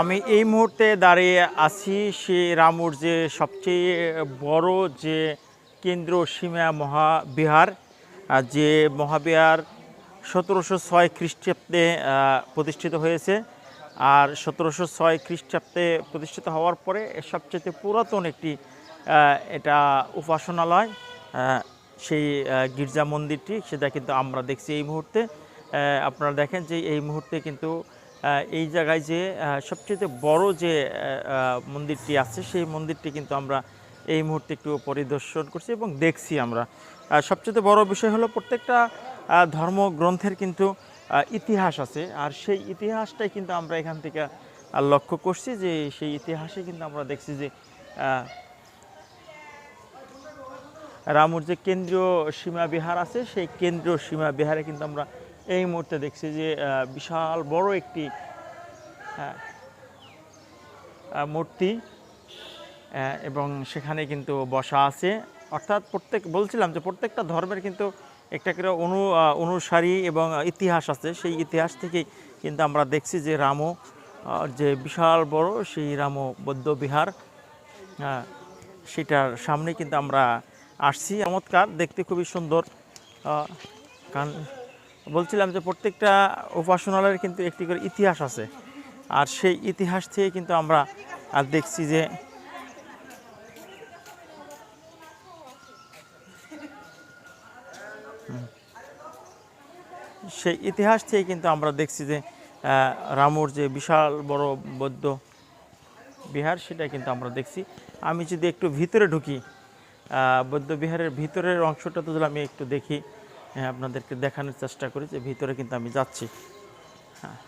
আমি এই মুহূর্তে দাঁড়িয়ে আছি সে রামুর যে সবচেয়ে বড় যে কেন্দ্র সীমা মহাবিহার যে মহাবিহার সতেরোশো ছয় খ্রিস্টাব্দে প্রতিষ্ঠিত হয়েছে। আর সতেরোশো ছয় খ্রিস্টাব্দে প্রতিষ্ঠিত হওয়ার পরে সবচেয়ে পুরাতন একটি এটা উপাসনালয় সেই গির্জা মন্দিরটি, সেটা কিন্তু আমরা দেখছি এই মুহূর্তে। আপনারা দেখেন যে এই মুহূর্তে কিন্তু এই জায়গায় যে সবচেয়ে বড় যে মন্দিরটি আছে, সেই মন্দিরটি কিন্তু আমরা এই মুহূর্তে একটু পরিদর্শন করছি এবং দেখছি আমরা। সবচেয়ে বড় বিষয় হলো প্রত্যেকটা ধর্মগ্রন্থের কিন্তু ইতিহাস আছে। আর সেই ইতিহাসটাই কিন্তু আমরা এখান থেকে লক্ষ্য করছি যে, সেই ইতিহাসে কিন্তু আমরা দেখছি যে রামুর যে কেন্দ্রীয় সীমা বিহার আছে, সেই কেন্দ্রীয় সীমা বিহারে কিন্তু আমরা এই মুহূর্তে দেখছি যে বিশাল বড় একটি হ্যাঁ, মূর্তি এবং সেখানে কিন্তু বসা আছে। অর্থাৎ প্রত্যেক বলছিলাম যে প্রত্যেকটা ধর্মের কিন্তু একটা করে অনু অনুসারী এবং ইতিহাস আছে। সেই ইতিহাস থেকেই কিন্তু আমরা দেখছি যে রামও যে বিশাল বড় সেই রামও বৌদ্ধ বিহার হ্যাঁ, সেটার সামনে কিন্তু আমরা আসছি। চমৎকার দেখতে খুবই সুন্দর। কারণ বলছিলাম যে প্রত্যেকটা উপাসনালয়ের কিন্তু একটি করে ইতিহাস আছে। আর সেই ইতিহাস থেকে কিন্তু আমরা আর দেখছি যে সেই ইতিহাস থেকে কিন্তু আমরা দেখছি যে রামুর যে বিশাল বড় বৌদ্ধ বিহার, সেটা কিন্তু আমরা দেখছি। আমি যদি একটু ভিতরে ঢুকি বৌদ্ধ বিহারের ভিতরের অংশটা তো আমি একটু দেখি আপনাদেরকে দেখানোর চেষ্টা করি যে ভিতরে কিন্তু আমি যাচ্ছি। হ্যাঁ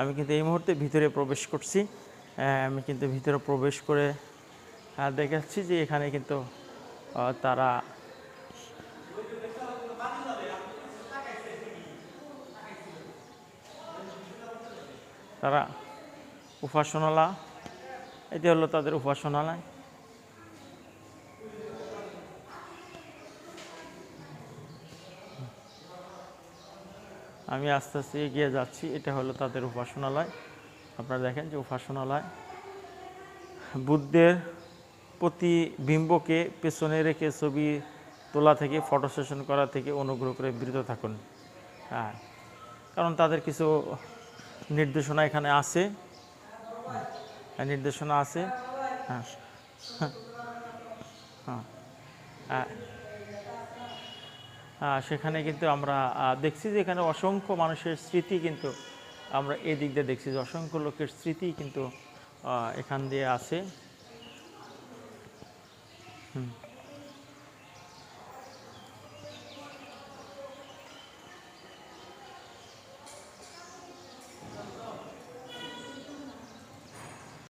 আমি কিন্তু এই মুহূর্তে ভিতরে প্রবেশ করছি। আহ, আমি কিন্তু ভিতরে প্রবেশ করে আহ, দেখাচ্ছি যে এখানে কিন্তু তারা তারা উপাসনালা এটি হলো তাদের উপাসনালয়। আমি আস্তে আস্তে এগিয়ে যাচ্ছি। এটা হলো তাদের উপাসনালয়। আপনারা দেখেন যে উপাসনালয় বুদ্ধের প্রতিবিম্বকে পেছনে রেখে ছবি তোলা থেকে ফটো সেশন করা থেকে অনুগ্রহ করে বিরত থাকুন। হ্যাঁ কারণ তাদের কিছু নির্দেশনা এখানে আছে। হ্যাঁ, নির্দেশনা আছে। হ্যাঁ হ্যাঁ হ্যাঁ আহ, সেখানে কিন্তু আমরা দেখছি যে এখানে অসংখ্য মানুষের স্মৃতি কিন্তু আমরা এই দিক দিয়ে দেখছি যে অসংখ্য লোকের স্মৃতি কিন্তু এখান দিয়ে আছে। হুম।